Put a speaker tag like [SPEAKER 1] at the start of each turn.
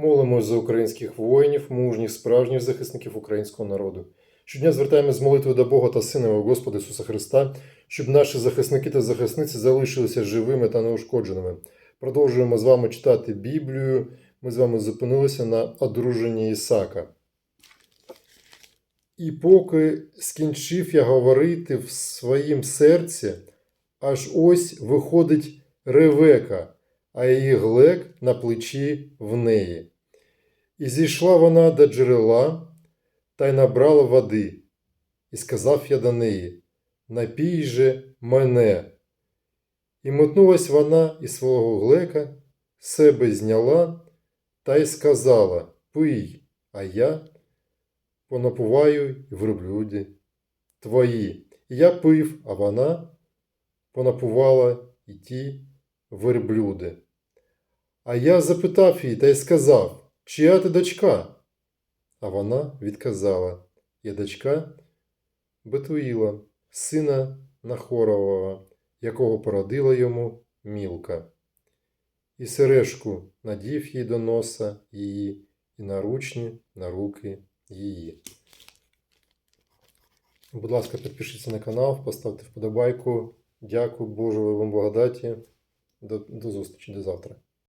[SPEAKER 1] Молимось за українських воїнів, мужніх, справжніх захисників українського народу. Щодня звертаємось з молитвою до Бога та Сина його Господа Ісуса Христа, щоб наші захисники та захисниці залишилися живими та неушкодженими. Продовжуємо з вами читати Біблію. Ми з вами зупинилися на одруженні Ісака. І поки скінчив я говорити в своїм серці, аж ось виходить Ревека, а її глек на плечі в неї. І зійшла вона до джерела та й набрала води, і сказав я до неї: Напій же мене. І метнулась вона із свого глека, себе зняла та й сказала: Пий, а я понапуваю верблюди твої. І я пив, а вона понапувала і ті верблюди. А я запитав її та й сказав, чия ти дочка? А вона відказала, я дочка Бетуїла, сина Нахорового, якого породила йому Мілка. І сережку надів їй до носа її, і наручні на руки її. Будь ласка, підпишіться на канал, поставте вподобайку. Дякую Божої вам благодаті. До, до зустрічі, до завтра.